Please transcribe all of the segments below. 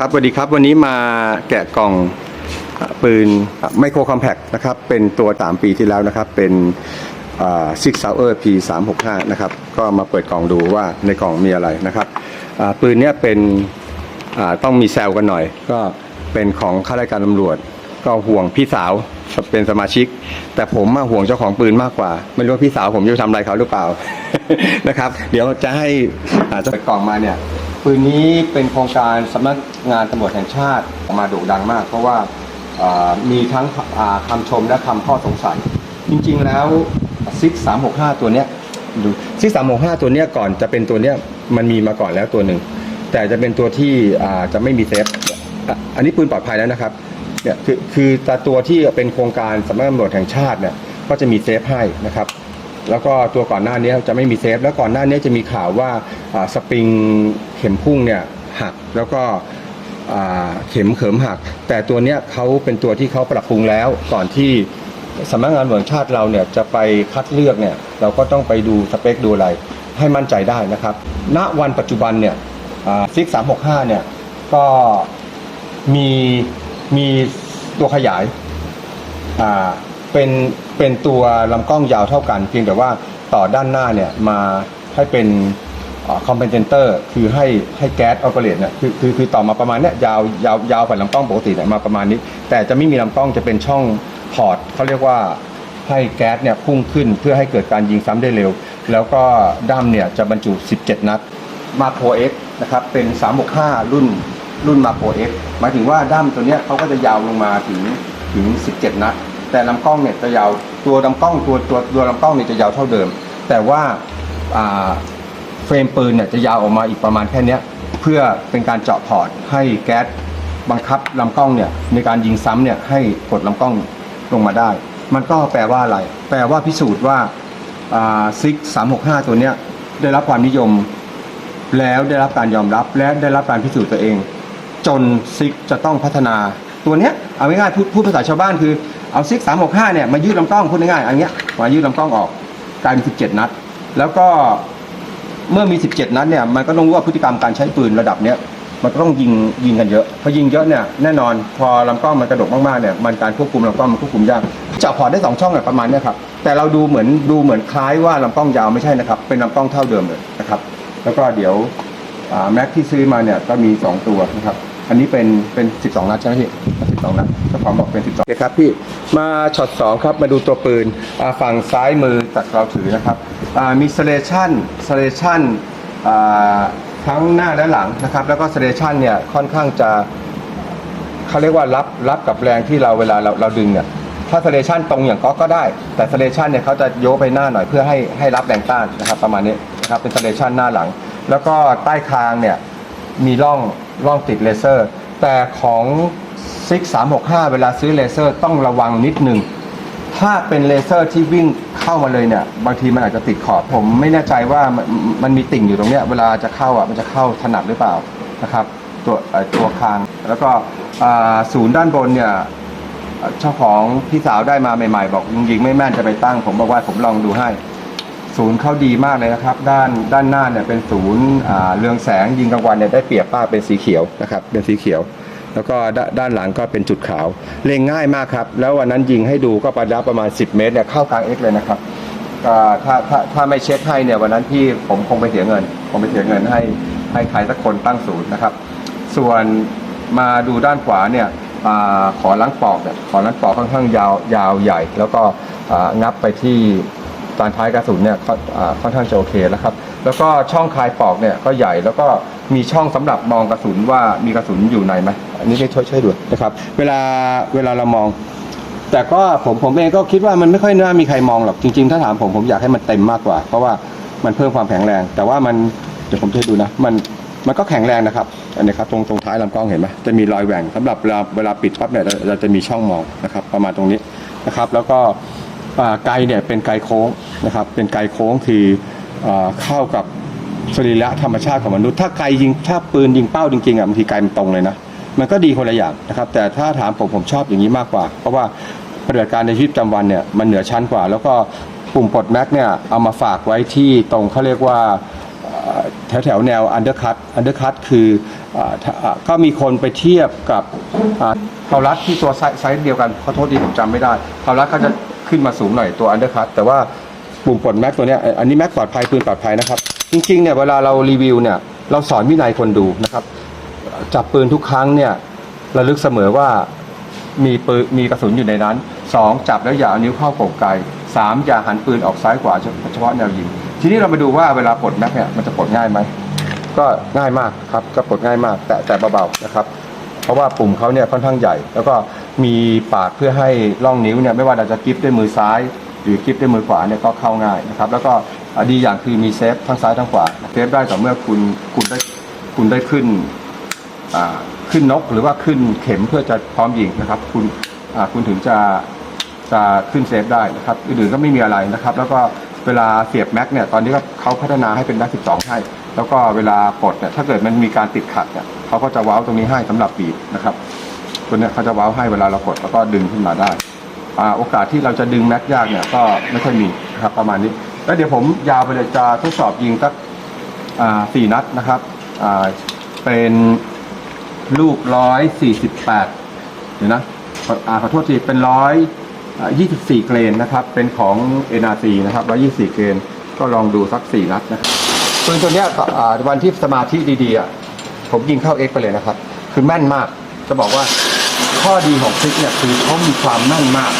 ครับสวัสดีครับวันนี้มาแกะกล่องปืนไมโครคอมแพกนะครับเป็นตัว 3 ปีที่แล้วนะครับ เป็นซิกซาวเออร์พีสามหกห้านะครับ ก็มาเปิดกล่องดูว่าในกล่องมีอะไรนะครับปืนเนี้ยเป็นต้องมีแซลกันหน่อย ก็เป็นของข้าราชการตำรวจ ก็ห่วงพี่สาว เป็นสมาชิก แต่ผมมาห่วงเจ้าของปืนมากกว่า ไม่รู้ว่าพี่สาวผมจะทำอะไรเขาหรือเปล่า นะครับ เดี๋ยวจะให้อ่าเจะกล่องมาเนี่ยปืนนี้เป็นโครงการสำนักงานตำรวจแห่งชาติมาโด่งดังมาก เพราะว่ามีทั้งคำชมและคำข้อสงสัย จริงๆแล้วซิกสามหกห้าตัวเนี้ยดูซิกสามหกห้าตัวเนี้ยก่อนจะเป็นตัวเนี้ยมันมีมาก่อนแล้วตัวหนึ่งแต่จะเป็นตัวที่จะไม่มีเซฟอันนี้ปืนปลอดภัยแล้วนะครับ เนี่ยคือคือแต่ตัวที่เป็นโครงการสำนักงานตำรวจแห่งชาติเนี่ยก็จะมีเซฟให้นะครับแล้วก็ตัวก่อนหน้านี้จะไม่มีเซฟ แล้วก่อนหน้านี้จะมีข่าวว่าสปริงเข็มพุ่งเนี่ยหักแล้วก็เข็มเขิมหัก แต่ตัวเนี้ยเขาเป็นตัวที่เขาปรับปรุงแล้วก่อนที่สำนักงานตำรวจแห่งชาติเราเนี่ยจะไปคัดเลือกเนี่ยเราก็ต้องไปดูสเปคดูอะไรให้มั่นใจได้นะครับ ณวันปัจจุบันเนี่ยซิกสามหกห้าเนี่ยก็มี มีตัวขยายอ่าเป็นเป็นตัวลำกล้องยาวเท่ากัน เพียงแต่ว่าต่อด้านหน้าเนี่ยมาให้เป็นคอมเพนเตอร์คือให้ให้แก๊สออเปเรตเนี่ยคือคือคือต่อมาประมาณเนี้ยยาวยาวยาวกว่าลำกล้องปกติเนี่ยมาประมาณนี้ แต่จะไม่มีลำกล้องจะเป็นช่องพอร์ตเขาเรียกว่าให้แก๊สเนี่ยพุ่งขึ้นเพื่อให้เกิดการยิงซ้ำได้เร็ว แล้วก็ด้ามเนี่ยจะบรรจุ 17 นัดมาโ r เอ็กนะครับเป็น 365 รุ่น รุ่นมาโ r เอ็กหมายถึงว่าด้ามตัวเนี้ยเขาก็จะยาวลงมาถึงถึง 17 นัด แต่ลำกล้องเนี่ยจะยาวตัวลำกล้องตัวตัวตัวลำกล้องเนี่ยจะยาวเท่าเดิม แต่ว่าอ่าเฟรมปืนเนี่ยจะยาวออกมาอีกประมาณแค่เนี้ยเพื่อเป็นการเจาะพอร์ตให้แก๊สบังคับลำกล้องเนี่ยในการยิงซ้ำเนี่ยให้กดลำกล้องลงมาได้ มันก็แปลว่าอะไร แปลว่าพิสูจน์ว่าซิกสามหกห้าตัวเนี้ยได้รับความนิยม แล้วได้รับการยอมรับและได้รับการพิสูจน์ตัวเอง จนซิกจะต้องพัฒนา ตัวเนี้ยเอาง่ายๆพูดพูดภาษาชาวบ้านคือเอาซิกสามหกห้าเนี่ยมายืดลำกล้องพูดง่ายๆอันเนี้ยมายืดลำกล้องออกกลายเป็นสิบเจ็ดนัด แล้วก็เมื่อมี 17 นัดเนี่ยมันก็ต้องรู้ว่าพฤติกรรมการใช้ปืนระดับเนี้ยมันก็ต้องยิงยิงกันเยอะพอยิงเยอะเนี่ยแน่นอน พอลำกล้องมันกระดกมากๆเนี่ยมันการควบคุมลำกล้องมันควบคุมยากเจาะพอได้สองช่องเนี่ยประมาณนี้ครับแต่เราดูเหมือนดูเหมือนคล้ายว่าลำกล้องยาวไม่ใช่นะครับเป็นลำกล้องเท่าเดิมเลยนะครับแล้วก็เดี๋ยวแม็กที่ซื้อมาเนี่ยก็มี 2 ตัวนะครับ อันนี้เป็นเป็น12นัดใช่ไหมพี่12นัดเจ้าของบอกเป็น12โอเคครับพี่มาช็อต2ครับมาดูตัวปืนอ่าฝั่งซ้ายมือจากเราถือนะครับอ่ามีสเลชันสเลชันทั้งหน้าและหลังนะครับ แล้วก็สเลชันเนี่ยค่อนข้างจะเขาเรียกว่ารับรับกับแรงที่เราเวลาเราเราดึงเนี่ยถ้าสเลชันตรงอย่างก็ก็ได้ แต่สเลชันเนี่ยเขาจะโยกไปหน้าหน่อยเพื่อให้ให้รับแรงต้านนะครับ ประมาณนี้นะครับเป็นสเลชันหน้าหลัง แล้วก็ใต้คางเนี่ยมีร่อง ร่องติดเลเซอร์ แต่ของซิก365 เวลาซื้อเลเซอร์ต้องระวังนิดหนึ่ง ถ้าเป็นเลเซอร์ที่วิ่งเข้ามาเลยเนี่ย บางทีมันอาจจะติดขอบ ผมไม่แน่ใจว่ามันมันมีติ่งอยู่ตรงเนี้ย เวลาจะเข้าอะมันจะเข้าถนัดหรือเปล่านะครับตัวตัวคางแล้วก็ศูนย์ด้านบนเนี่ยเจ้าของพี่สาวได้มาใหม่ ๆ บอกยิงๆไม่แม่นจะไปตั้ง ผมบอกว่าผมลองดูให้ ศูนย์เขาดีมากเลยนะครับ ด้านด้านหน้าเนี่ยเป็นศูนย์อ่าเรืองแสงยิงกลางวันเนี่ยได้เปรียบป้าเป็นสีเขียวนะครับเป็นสีเขียว แล้วก็ด้านด้านหลังก็เป็นจุดขาว เล็งง่ายมากครับ แล้ววันนั้นยิงให้ดูก็ประดับประมาณ 10 เมตรเนี่ยเข้ากลางเอ็กเลยนะครับก็ถ้าถ้าถ้าไม่เช็คให้เนี่ยวันนั้นพี่ผมคงไปเสียเงินผมไปเสียเงินให้ให้ใครสักคนตั้งศูนย์นะครับ ส่วนมาดูด้านขวาเนี่ยอขอล้างปอกเนี่ยขอล้างปอกค่อนข้างยาวยาวใหญ่ แล้วก็งับไปที่ ตอนท้ายกระสุนเนี่ยค่อนอ่าค่อนข้างจะโอเคแล้วครับ แล้วก็ช่องคลายปอกเนี่ยก็ใหญ่แล้วก็มีช่องสำหรับมองกระสุนว่ามีกระสุนอยู่ในไหมอันนี้ช่วยช่วยดูนะครับ เวลาเวลาเรามอง แต่ก็ผมผมเองก็คิดว่ามันไม่ค่อยน่ามีใครมองหรอกจริงๆ ถ้าถามผมผมอยากให้มันเต็มมากกว่า เพราะว่ามันเพิ่มความแข็งแรง แต่ว่ามันเดี๋ยวผมจะให้ดูนะมันมันก็แข็งแรงนะครับอันนี้ครับตรงตรงท้ายลำกล้องเห็นไหมจะมีรอยแหว่งสำหรับเวลาเวลาปิดปั๊บเนี่ยเราเราจะมีช่องมองนะครับ ประมาณตรงนี้นะครับ แล้วก็ ไกลเนี่ยเป็นไกลโค้งนะครับเป็นไกลโค้งคืออเข้ากับสรีระธรรมชาติของมนุษย์ถ้าไกลยิงถ้าปืนยิงเป้าจริงๆอะบางทีไกลมันตรงเลยนะมันก็ดีคนละอย่างนะครับ แต่ถ้าถามผมผมชอบอย่างนี้มากกว่า เพราะว่าปฏิบัติการในชีวิตประจำวันเนี่ยมันเหนือชั้นกว่า แล้วก็ปุ่มปลดแม็กเนี่ยเอามาฝากไว้ที่ตรงเขาเรียกว่าแถวแถวแนวอันเดอร์คัตอันเดอร์คัตคืออก็มีคนไปเทียบกับเทารัดที่ตัวไซส์เดียวกันขอโทษทีผมจำไม่ได้เทารัดก็จะ ขึ้นมาสูงหน่อยตัวอันเดอร์คัตแต่ว่าปุ่มปลดแม็กตัวเนี้ยอันนี้แม็กปลอดภัยปืนปลอดภัยนะครับ จริงๆเนี่ยเวลาเรารีวิวเนี่ยเราสอนวินัยคนดูนะครับ จับปืนทุกครั้งเนี่ยระลึกเสมอว่ามีปืนมีกระสุนอยู่ในนั้นสองจับแล้วอย่าเอานิ้วเข้าโก่งไกลสามอย่าหันปืนออกซ้ายขวาเฉพาะแนวยิง ทีนี้เรามาดูว่าเวลาปลดแม็กเนี่ยมันจะปลดง่ายไหมก็ง่ายมากครับก็ปลดง่ายมาก แต่แต่เบาๆนะครับ เพราะว่าปุ่มเขาเนี่ยค่อนข้างใหญ่ แล้วก็ มีปากเพื่อให้ร่องนิ้วเนี่ยไม่ว่าเราจะกริฟด้วยมือซ้าย หรือกริฟด้วยมือขวาเนี่ยก็เข้าง่ายนะครับ แล้วก็อ่าดีอย่างคือมีเซฟทั้งซ้ายทั้งขวาเซฟได้ต่อเมื่อคุณคุณได้คุณได้ขึ้นขึ้นนกหรือว่าขึ้นเข็มเพื่อจะพร้อมยิงนะครับ คุณคุณถึงจะจะขึ้นเซฟได้นะครับอื่นๆก็ไม่มีอะไรนะครับ แล้วก็เวลาเสียบแม็กเนี่ยตอนนี้ก็เขาพัฒนาให้เป็นแม็ก12 ให้ แล้วก็เวลากดเนี่ยถ้าเกิดมันมีการติดขัดเนี่ยเขาก็จะว้าตรงนี้ให้สำหรับบีบนะครับ ตัวเนี้ยเขาจะว้าวให้เวลาเรากดแล้วก็ดึงขึ้นมาได้อ่าโอกาสที่เราจะดึงแม็กยากเนี่ยก็ไม่ค่อยมีครับประมาณนี้ แล้วเดี๋ยวผมยาวไปเลยจะทดสอบยิงสักอ่าสี่นัดนะครับอ่าเป็นลูกร้อยสี่สิบแปดเดี๋ยวนะขออ่าขอโทษทีเป็นร้อยยี่สิบสี่เกรนนะครับเป็นของ NRC นะครับร้อยยี่สิบสี่เกรนก็ลองดูสักสี่นัดนะครับปืนตัวเนี้ยอ่าวันที่สมาธิดีๆอะผมยิงเข้า X ไปเลยนะครับ คือแม่นมากจะบอกว่า ข้อดีของซิกเนี่ยคือเขามีความแม่นมาก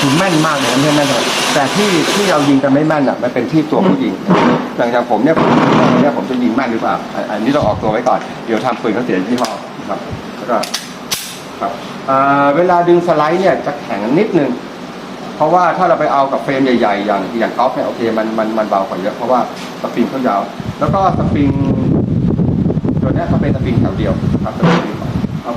คือแม่นมากเลยนะไม่ใช่แม่นเลยแต่ที่ที่เรายิงกันไม่แม่นอะมันเป็นที่ตัวผู้ยิงอย่างอย่างผมเนี่ยผมเนี่ยผมจะยิงแม่นหรือเปล่าอันนี้เราออกตัวไว้ก่อนเดี๋ยวทำปืนเขาเสียยี่ห้อครับก็ครับเวลาดึงสไลด์เนี่ยจะแข็งนิดนึงเพราะว่าถ้าเราไปเอากับเฟรมใหญ่ๆ อย่างอย่างกอล์ฟเนี่ยโอเคมันมันมันเบากว่าเยอะเพราะว่าสปริงเขายาว แล้วก็สปริงตัวเนี้ยเขาเป็นสปริงแถวเดียวครับสปริง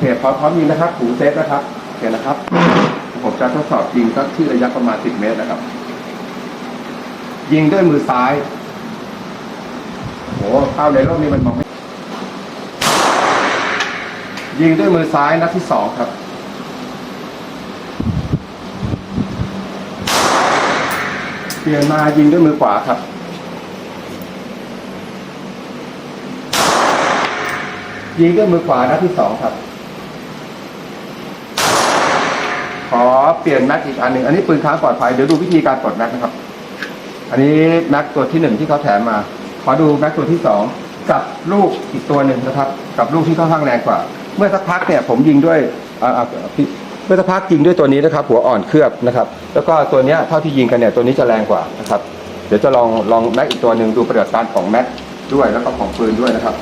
เดียวโอเคพร้อมพร้อมยิงนะครับหูเซฟนะครับโอเคนะครับ ผมจะทดสอบยิงสักที่ระยะประมาณ 10 เมตรนะครับ ยิงด้วยมือซ้ายโหเข้าในร่มนี้มันมองไม่ยิงด้วยมือซ้ายนัดที่สองครับ เปลี่ยนมายิงด้วยมือขวาครับ ยิงด้วยมือขวานัดที่สองครับ ขอเปลี่ยนแม็กอีกอันหนึ่งอันนี้ปืนค้างปลอดภัยเดี๋ยวดูวิธีการปลดแม็กนะครับ อันนี้แม็กตัวที่หนึ่งที่เขาแถมมา ขอดูแม็กตัวที่สองกับลูกอีกตัวหนึ่งนะครับ กับลูกที่ค่อนข้างแรงกว่า เมื่อสักพักเนี่ยผมยิงด้วยเมื่อสักพักยิงด้วยตัวนี้นะครับ หัวอ่อนเคลือบนะครับ แล้วก็ตัวเนี้ยเท่าที่ยิงกันเนี่ยตัวนี้จะแรงกว่านะครับ เดี๋ยวจะลองลองแม็กอีกตัวหนึ่งดูประโยชน์การของแม็กด้วยแล้วก็ของปืนด้วยนะครับ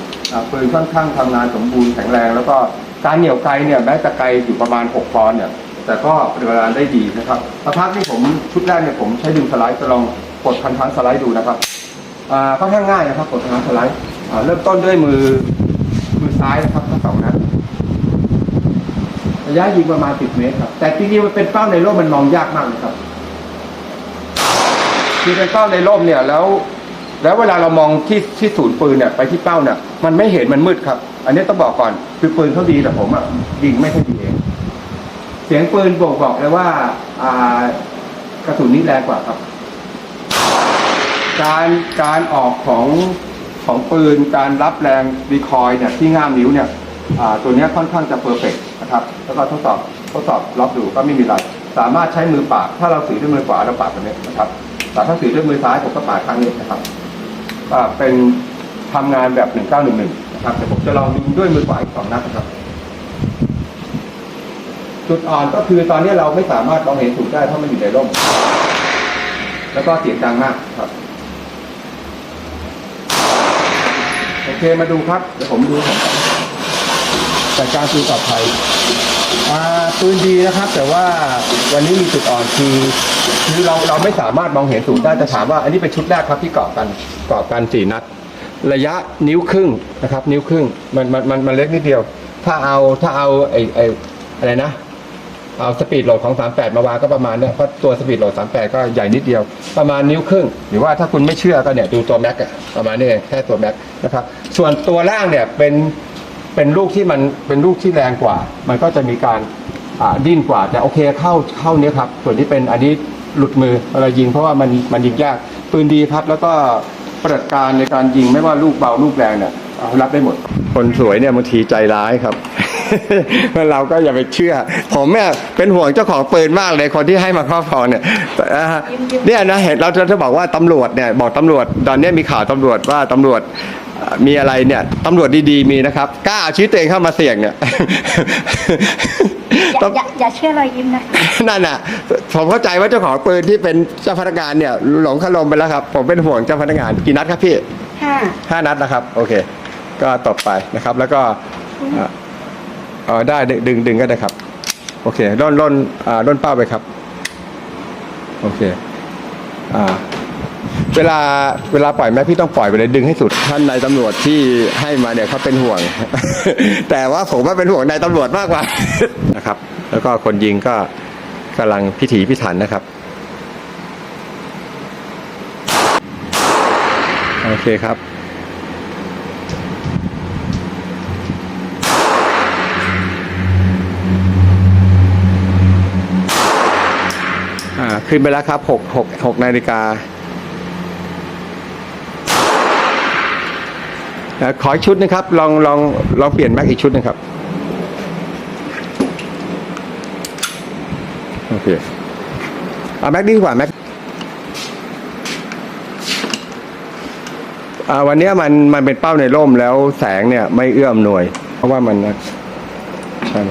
ปืนค่อนข้างทำงานสมบูรณ์แข็งแรง แล้วก็การเหนี่ยวไกลเนี่ยแม้จะไกลอยู่ประมาณ6ปอนด์เนี่ย แต่ก็ปฏิบัติการได้ดีนะครับสักพักที่ผมชุดแรกเนี่ยผมใช้ดึงสไลด์จะลองกดพันทันสไลด์ดูนะครับอ่าค่อนข้างง่ายนะครับกดพันทันสไลด์เริ่มต้นด้วยมือมือซ้ายนะครับทั้งสองนัดระยะยิงประมาณ 10 เมตรครับ แต่จริงๆมันเป็นเป้าในร่มมันมองยากมากนะครับคือเป็นเป้าในร่มเนี่ยแล้ว แล้วเวลาเรามองที่ที่ศูนย์ปืนเนี่ยไปที่เป้าเนี่ยมันไม่เห็นมันมืดครับ อันนี้ต้องบอกก่อนคือปืนเขาดีแต่ผมอะยิงไม่ค่อยดีเอง เสียงปืนบอกบอกเลยว่า อ่ากระสุนนี้แรงกว่าครับ การการออกของของปืนการรับแรงรีคอยเนี่ยที่ง่ามนิ้วเนี่ยอ่าตัวนี้ค่อนข้างจะเพอร์เฟกนะครับ แล้วก็ทดสอบทดสอบล็อกดูก็ไม่มีอะไร สามารถใช้มือปาดถ้าเราถือด้วยมือขวาเราปาดแบบนี้นะครับแต่ถ้าถือด้วยมือซ้ายผมก็ปาดครั้งนี้นะครับเป็นทำงานแบบ 1911 นะครับแต่ผมจะลองยิงด้วยมือขวาอีกสองนัดนะครับ จุดอ่อนก็คือตอนนี้เราไม่สามารถมองเห็นสูงได้เพราะมันอยู่ในร่ม แล้วก็เสียงดังมากครับโอเคมาดูครับเดี๋ยวผมดูของแต่การปืนปลอดภัยอ่าปืนดีนะครับ แต่ว่าวันนี้มีจุดอ่อนคือคือเราเราไม่สามารถมองเห็นสูงได้จะถามว่า อันนี้เป็นชุดแรกครับที่เกาะกันเกาะกันสี่นัด ระยะนิ้วครึ่งนะครับ นิ้วครึ่งมันมันมันมันเล็กนิดเดียว ถ้าเอาถ้าเอาไอไออะไรนะ เอาสปีดโหลดของ 38 มาวางก็ประมาณเนี่ยเพราะตัวสปีดโหลด 38 ก็ใหญ่นิดเดียว ประมาณนิ้วครึ่ง หรือว่าถ้าคุณไม่เชื่อก็เนี่ยดูตัวแม็กอะประมาณนี้เองแค่ตัวแม็กนะครับส่วนตัวล่างเนี่ยเป็นเป็นลูกที่มันเป็นลูกที่แรงกว่า มันก็จะมีการอ่าดิ้นกว่า แต่โอเคเข้าเข้าเนี้ยครับ ส่วนที่เป็นอันนี้หลุดมือเวลายิงเพราะว่ามันมันยิงยากปืนดีครับ แล้วก็ประสบการในการยิงไม่ว่าลูกเบาลูกแรงเนี่ยเอารับได้หมด คนสวยเนี่ยบางทีใจร้ายครับ เราก็อย่าไปเชื่อ ผมเนี่ยเป็นห่วงเจ้าของปืนมากเลยคนที่ให้มาครอบครองเนี่ยแต่อ่าเนี่ยนะเห็นเราจะบอกว่าตำรวจเนี่ยบอกตำรวจตอนนี้มีข่าวตำรวจว่าตำรวจเอ่อมีอะไรเนี่ยตำรวจดีๆ มีนะครับกล้าเอาชีวิตตัวเองเข้ามาเสี่ยงเนี่ยอย่าอย่าอย่าเชื่อรอยยิ้มนะนั่นน่ะ ผมเข้าใจว่าเจ้าของปืนที่เป็นเจ้าพนักงานเนี่ย หลงคารมไปแล้วครับ ผมเป็นห่วงเจ้าพนักงานกี่นัดครับพี่ห้าห้านัดนะครับ โอเค ก็ตบไปนะครับ แล้วก็อ่า เออได้ดึงดึงก็ได้ครับ โอเคร่อนร่อนอ่าร่อนเป้าไปครับ โอเค อ่า เวลาเวลาปล่อยแม่พี่ต้องปล่อยไปเลยดึงให้สุด ท่านนายตำรวจที่ให้มาเนี่ยเขาเป็นห่วง แต่ว่าผมว่าเป็นห่วงนายตำรวจมากกว่านะครับ แล้วก็คนยิงก็กำลังพิถีพิถันนะครับโอเคครับ ขึ้นไปแล้วครับหกหกหกนาฬิกาขออีกชุดนะครับ ลองลองลองเปลี่ยนแม็กอีกชุดนะครับ โอเค เอาแม็กดีกว่าแม็กอ่าวันนี้มันมันเป็นเป้าในร่มแล้วแสงเนี่ยไม่เอื้อมหน่วย เพราะว่ามันใช่ไหม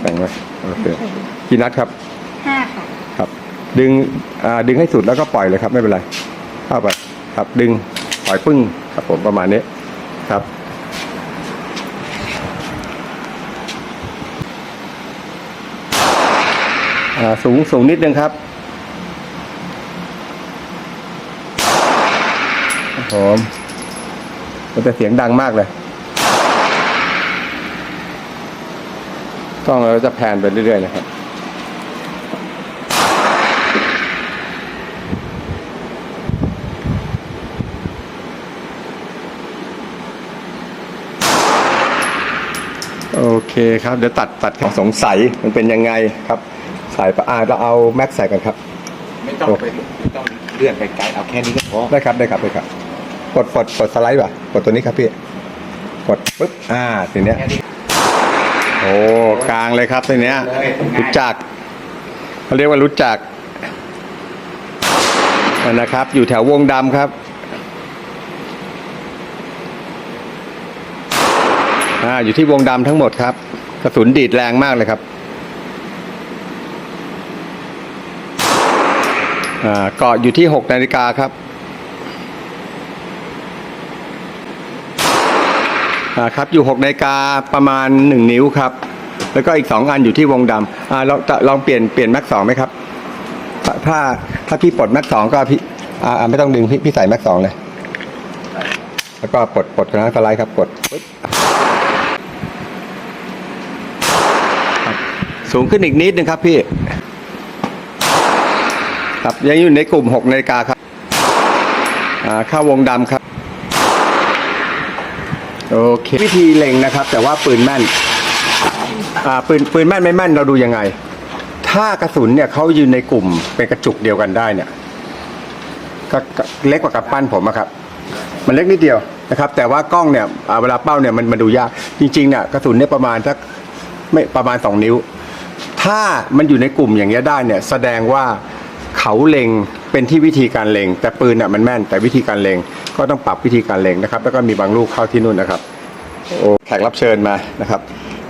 แบ่งไว้โอเค กี่นัดครับห้าค่ะครับ ดึงอ่าดึงให้สุดแล้วก็ปล่อยเลยครับ ไม่เป็นไร เข้าไปครับดึงปล่อยปึ้งครับผมประมาณนี้ครับอ่าสูงสูงนิดนึงครับครับผมมันจะเสียงดังมากเลยกล้องเราจะแพนไปเรื่อยๆนะครับ เคครับเดี๋ยวตัดตัดของสงสัยมันเป็นยังไงครับใส่ปะอ่าเราเอาแม็กใส่กันครับ ไม่ต้องไปไม่ต้องเลื่อนไปไกลเอาแค่นี้ก็พอได้ครับได้ครับได้ครับกดกดกดสไลด์ป่ะกดตัวนี้ครับพี่กดปึ๊บอ่าทีเนี้ยแค่นี้โอ้กลางเลยครับทีเนี้ยรู้จักเขาเรียกว่ารู้จักนั่นนะครับ อยู่แถววงดำครับ อ่าอยู่ที่วงดำทั้งหมดครับ กระสุนดีดแรงมากเลยครับอ่าเกาะอยู่ที่หกนาฬิกาครับอ่าครับอยู่หกนาฬิกาประมาณหนึ่งนิ้วครับ แล้วก็อีกสองอันอยู่ที่วงดำอ่าลองจะลองเปลี่ยนเปลี่ยนแม็กสองไหมครับถ้าถ้าถ้าพี่ปลดแม็กสองก็พี่อ่าไม่ต้องดึงพี่พี่ใส่แม็กสองเลยแล้วก็ปลดปลดกระสไลด์ครับ กดปึ๊บครับ สูงขึ้นอีกนิดนึงครับพี่ ครับยังอยู่ในกลุ่มหกนาฬิกาครับเข้าวงดำครับ โอเค วิธีเล็งนะครับ แต่ว่าปืนแม่นอ่าปืนปืนแม่นไม่แม่นเราดูยังไง ถ้ากระสุนเนี่ยเขายืนในกลุ่มเป็นกระจุกเดียวกันได้เนี่ยก็เล็กกว่ากำปั้นผมอะครับ มันเล็กนิดเดียวนะครับ แต่ว่ากล้องเนี่ยเวลาเป้าเนี่ยมันมันดูยาก จริงๆเนี่ยกระสุนเนี่ยประมาณสักไม่ประมาณสองนิ้ว ถ้ามันอยู่ในกลุ่มอย่างเงี้ยได้เนี่ยแสดงว่าเขาเล็งเป็นที่วิธีการเล็ง แต่ปืนเนี่ยมันแม่นแต่วิธีการเล็งก็ต้องปรับวิธีการเล็งนะครับ แล้วก็มีบางลูกเข้าที่นู่นนะครับโอ้แขกรับเชิญมานะครับ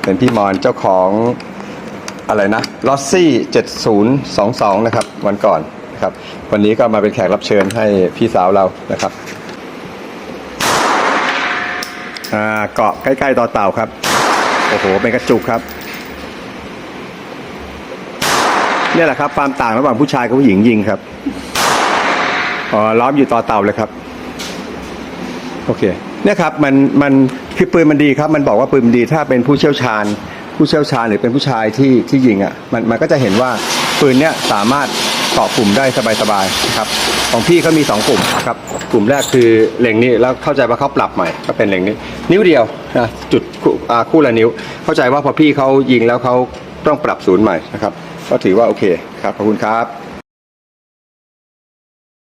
เป็นพี่มอนเจ้าของอะไรนะลอสซี่7022 นะครับ วันก่อนนะครับ วันนี้ก็มาเป็นแขกรับเชิญให้พี่สาวเรานะครับอ่าเกาะใกล้ๆต่อเต่าครับ โอ้โห เป็นกระจุกครับ เนี่แหละครับความต่างระหว่างผู้ชายกับผู้หญิงยิงครับอ๋อล้อมอยู่ต่อเต่าเลยครับ โอเคเนี่ยครับมันมันคือปืนมันดีครับ มันบอกว่าปืนมันดีถ้าเป็นผู้เชี่ยวชาญ ผู้เชี่ยวชาญหรือเป็นผู้ชายที่ที่ยิงอะมันมันก็จะเห็นว่าปืนเนี้ยสามารถเกาะกลุ่มได้สบายๆนะครับ ของพี่เขามีสองกลุ่มครับ กลุ่มแรกคือเล็งนี้แล้วเข้าใจว่าเขาปรับใหม่ก็เป็นเล็งนี้ นิ้วเดียวนะจุดคู่ละนิ้ว เข้าใจว่าพอพี่เขายิงแล้วเขาต้องปรับศูนย์ใหม่นะครับ ก็ถือว่าโอเคครับขอบคุณครับ